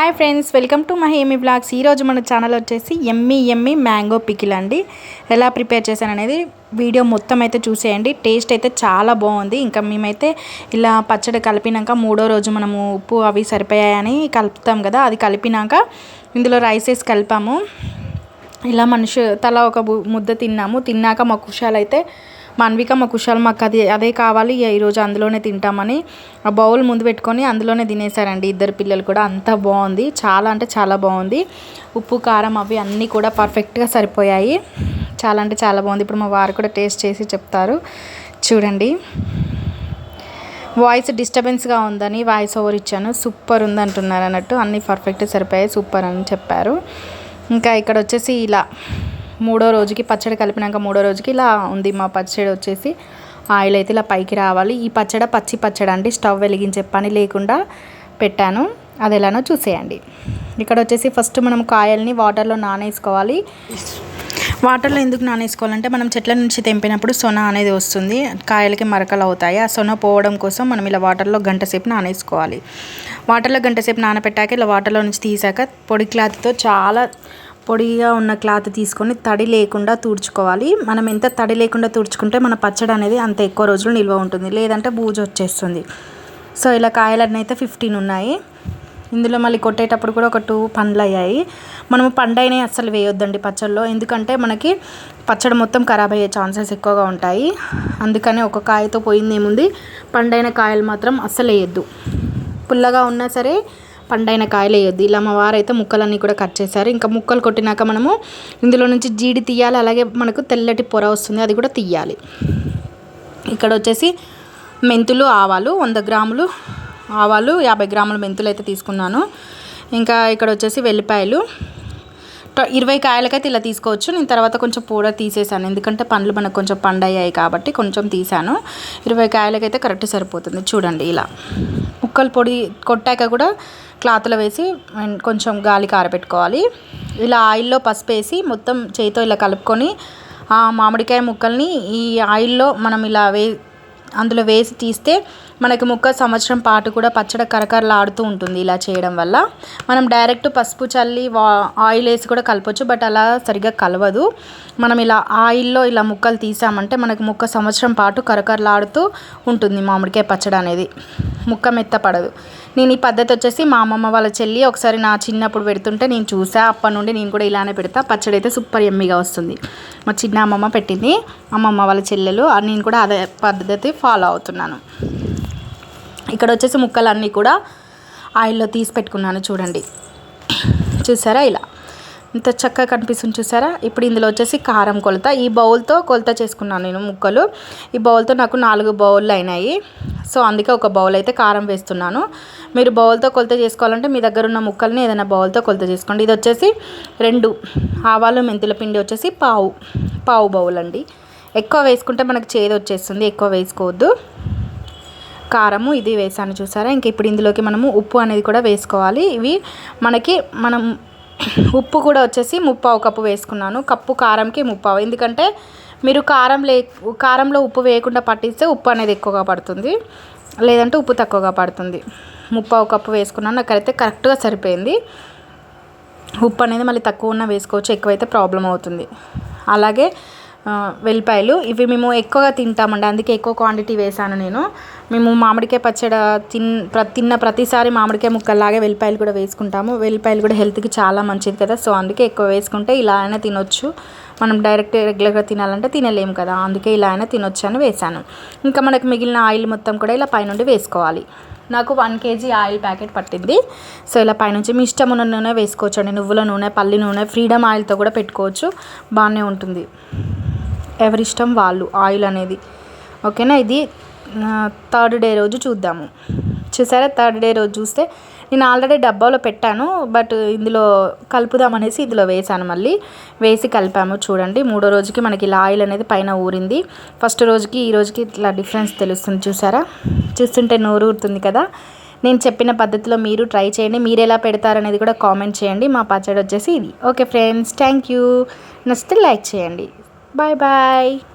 Hi friends welcome to my ఏమి vlogs ఈరోజు మన ఛానల్ వచ్చేసి ఎమ్మి ఎమ్మి మ్యాంగో పికిల్ అండి. ఎలా ప్రిపేర్ చేశాను అనేది వీడియో మొత్తం అయితే చూసేయండి. టేస్ట్ అయితే చాలా బాగుంది. ఇంకా మేమైతే ఇలా పచ్చడి కలిపినాక మూడో రోజు మనము ఉప్పు అవి సరిపోయాయని కలుపుతాం కదా అది కలిపినాక ఇందులో రైస్ వేసి కలిపాము. ఇలా మనిషి తల ఒక ముద్ద తిన్నాము. తిన్నాక మా కుషాలు అయితే మాన్విక మా కుషాల్ మాకు అది అదే కావాలి. ఈరోజు అందులోనే తింటామని ఆ బౌల్ ముందు పెట్టుకొని అందులోనే తినేసారండి ఇద్దరు పిల్లలు కూడా. అంత బాగుంది. చాలా అంటే చాలా బాగుంది. ఉప్పు కారం అవి అన్నీ కూడా పర్ఫెక్ట్గా సరిపోయాయి. చాలా అంటే చాలా బాగుంది. ఇప్పుడు మా వారు కూడా టేస్ట్ చేసి చెప్తారు. చూడండి. వాయిస్ డిస్టర్బెన్స్గా ఉందని వాయిస్ ఓవర్ ఇచ్చాను. సూపర్ ఉంది అంటున్నారు అన్నట్టు. అన్నీ పర్ఫెక్ట్ సరిపోయాయి. సూపర్ అని చెప్పారు. ఇంకా ఇక్కడ వచ్చేసి ఇలా. మూడో రోజుకి పచ్చడి కలిపినాక మూడో రోజుకి ఇలా ఉంది మా పచ్చడి వచ్చేసి. ఆయిల్ అయితే ఇలా పైకి రావాలి. ఈ పచ్చడి పచ్చి పచ్చడి అండి. స్టవ్ వెలిగించే పని లేకుండా పెట్టాను. అది ఎలానో చూసేయండి. ఇక్కడ వచ్చేసి ఫస్ట్ మనం కాయల్ని వాటర్లో నానేసుకోవాలి. వాటర్లో ఎందుకు నానేసుకోవాలంటే మనం చెట్ల నుంచి తెంపినప్పుడు సొన అనేది వస్తుంది. కాయలకి మరకలు అవుతాయి. ఆ సొన పోవడం కోసం మనం ఇలా వాటర్లో గంట సేపు నానేసుకోవాలి. వాటర్లో గంట సేపు నానబెట్టాక ఇలా వాటర్లో నుంచి తీసాక పొడి క్లాత్తో చాలా పొడిగా ఉన్న క్లాత్ తీసుకొని తడి లేకుండా తుడుచుకోవాలి. మనం ఎంత తడి లేకుండా తుడుచుకుంటే మన పచ్చడి అనేది అంత ఎక్కువ రోజులు నిల్వ ఉంటుంది. లేదంటే బూజు వచ్చేస్తుంది. సో ఇలా కాయలన్నీ అయితే ఫిఫ్టీన్ ఉన్నాయి. ఇందులో మళ్ళీ కొట్టేటప్పుడు కూడా ఒక టూ పండ్లు అయ్యాయి. మనము పండైన అస్సలు వేయొద్దండి పచ్చళ్ళలో ఎందుకంటే మనకి పచ్చడి మొత్తం ఖరాబ్ అయ్యే ఛాన్సెస్ ఎక్కువగా ఉంటాయి. అందుకని ఒక కాయతో పోయింది ఏముంది? పండైన కాయలు మాత్రం అస్సలు వేయొద్దు. పుల్లగా ఉన్నా సరే పండైన కాయలు వేయొద్దు ఇలా మా వారైతే ముక్కలన్నీ కూడా కట్ చేశారు. ఇంకా ముక్కలు కొట్టినాక మనము ఇందులో నుంచి జీడి తీయాలి. అలాగే మనకు తెల్లటి పొర వస్తుంది అది కూడా తీయాలి. ఇక్కడ వచ్చేసి మెంతులు ఆవాలు వంద గ్రాములు ఆవాలు యాభై గ్రాముల మెంతులు అయితే తీసుకున్నాను. ఇంకా ఇక్కడ వచ్చేసి వెల్లిపాయలు ఇరవై కాయలకైతే ఇలా తీసుకోవచ్చు. నేను తర్వాత కొంచెం పూడ తీసేసాను. ఎందుకంటే పండ్లు మనకు కొంచెం పండయ్యాయి కాబట్టి కొంచెం తీసాను. ఇరవై కాయలకైతే కరెక్ట్ సరిపోతుంది. చూడండి ఇలా. ముక్కలు పొడి కొట్టాక కూడా క్లాత్లో వేసి కొంచెం గాలి కారపెట్టుకోవాలి. ఇలా ఆయిల్లో పసుపు వేసి మొత్తం చేతితో ఇలా కలుపుకొని ఆ మామిడికాయ ముక్కల్ని ఈ ఆయిల్లో మనం ఇలా వే అందులో వేసి తీస్తే మనకి ముక్క సంవత్సరం పాటు కూడా పచ్చడి కరకరలాడుతూ ఉంటుంది ఇలా చేయడం వల్ల. మనం డైరెక్ట్ పసుపు చల్లి వా ఆయిల్ వేసి కూడా కలపచ్చు బట్ అలా సరిగ్గా కలవదు. మనం ఇలా ఆయిల్లో ఇలా ముక్కలు తీసామంటే మనకి ముక్క సంవత్సరం పాటు కరకరలాడుతూ ఉంటుంది మామిడికాయ పచ్చడి అనేది ముక్క మెత్తపడదు. నేను ఈ పద్ధతి వచ్చేసి మా అమ్మమ్మ వాళ్ళ చెల్లి ఒకసారి నా చిన్నప్పుడు పెడుతుంటే నేను చూసా. అప్పటి నుండి నేను కూడా ఇలానే పెడతా. పచ్చడి అయితే సూపర్ ఎమ్మిగా వస్తుంది. మా చిన్న అమ్మమ్మ పెట్టింది. అమ్మమ్మ వాళ్ళ చెల్లెలు నేను కూడా అదే పద్ధతి ఫాలో అవుతున్నాను. ఇక్కడ వచ్చేసి ముక్కలన్నీ కూడా ఆయిల్లో తీసి పెట్టుకున్నాను చూడండి. చూసారా ఇలా? ఇంత చక్కగా కనిపిస్తుంది చూసారా? ఇప్పుడు ఇందులో వచ్చేసి కారం కొలత. ఈ బౌల్తో కొలత చేసుకున్నాను నేను ముక్కలు. ఈ బౌల్తో నాకు నాలుగు బౌళ్ళు అయినాయి. సో అందుకే ఒక బౌల్ అయితే కారం వేస్తున్నాను. మీరు బౌల్తో కొలత చేసుకోవాలంటే మీ దగ్గర ఉన్న ముక్కల్ని ఏదైనా బౌల్తో కొలత చేసుకోండి. ఇది వచ్చేసి రెండు ఆవాలు మెంతుల పిండి వచ్చేసి పావు పావు బౌల్ అండి. ఎక్కువ వేసుకుంటే మనకు చేదు వచ్చేస్తుంది ఎక్కువ వేసుకోవద్దు. కారము ఇది వేసాను చూసారా? ఇంక ఇప్పుడు ఇందులోకి మనము ఉప్పు అనేది కూడా వేసుకోవాలి. ఇవి మనకి మనం ఉప్పు కూడా వచ్చేసి ముప్పావు కప్పు వేసుకున్నాను. కప్పు కారంకి ముప్పావు. ఎందుకంటే మీరు కారం లే కారంలో ఉప్పు వేయకుండా పట్టిస్తే ఉప్పు అనేది ఎక్కువగా పడుతుంది. లేదంటే ఉప్పు తక్కువగా పడుతుంది. ముప్పావు కప్పు వేసుకున్నాను. నాకైతే కరెక్ట్గా సరిపోయింది. ఉప్పు అనేది మళ్ళీ తక్కువ ఉన్న వేసుకోవచ్చు. ఎక్కువైతే ప్రాబ్లం అవుతుంది. అలాగే వెల్లిపాయలు. ఇవి మేము ఎక్కువగా తింటామండి. అందుకే ఎక్కువ క్వాంటిటీ వేసాను నేను. మేము మామిడికాయ పచ్చడి తిన్ తిన్న ప్రతిసారి మామిడికాయ ముక్కల్లాగే వెల్లిపాయలు కూడా వేసుకుంటాము. వెల్లిపాయలు కూడా హెల్త్కి చాలా మంచిది కదా. సో అందుకే ఎక్కువ వేసుకుంటే ఇలా అయినా తినొచ్చు. మనం డైరెక్ట్ రెగ్యులర్గా తినాలంటే తినలేము కదా. అందుకే ఇలా అయినా తినొచ్చు అని వేసాను ఇంకా మనకు మిగిలిన ఆయిల్ మొత్తం కూడా ఇలా పైనుండి వేసుకోవాలి. నాకు వన్ కేజీ ఆయిల్ ప్యాకెట్ పట్టింది. సో ఇలా పైనుంచి మీ ఇష్టం ఉన్న నూనె వేసుకోవచ్చు అండి నువ్వుల నూనె పల్లి నూనె ఫ్రీడమ్ ఆయిల్తో కూడా పెట్టుకోవచ్చు. బాగానే ఉంటుంది. ఎవరి ఇష్టం వాళ్ళు ఆయిల్ అనేది. ఓకేనా? ఇది థర్డ్ డే రోజు చూద్దాము. చూసారా? థర్డ్ డే రోజు చూస్తే నేను ఆల్రెడీ డబ్బాలో పెట్టాను బట్ ఇందులో కలుపుదామనేసి ఇందులో వేసాను మళ్ళీ. వేసి కలిపాము చూడండి. మూడో రోజుకి మనకి ఇలా ఆయిల్ అనేది పైన ఊరింది. ఫస్ట్ రోజుకి ఈ రోజుకి ఇట్లా డిఫరెన్స్ తెలుస్తుంది చూసారా? చూస్తుంటే నోరు ఊరుతుంది కదా? నేను చెప్పిన పద్ధతిలో మీరు ట్రై చేయండి. మీరు ఎలా పెడతారనేది కూడా కామెంట్ చేయండి. మా పచ్చడి వచ్చేసి ఇది. Okay friends thank you. నచ్చితే లైక్ చేయండి. Bye bye.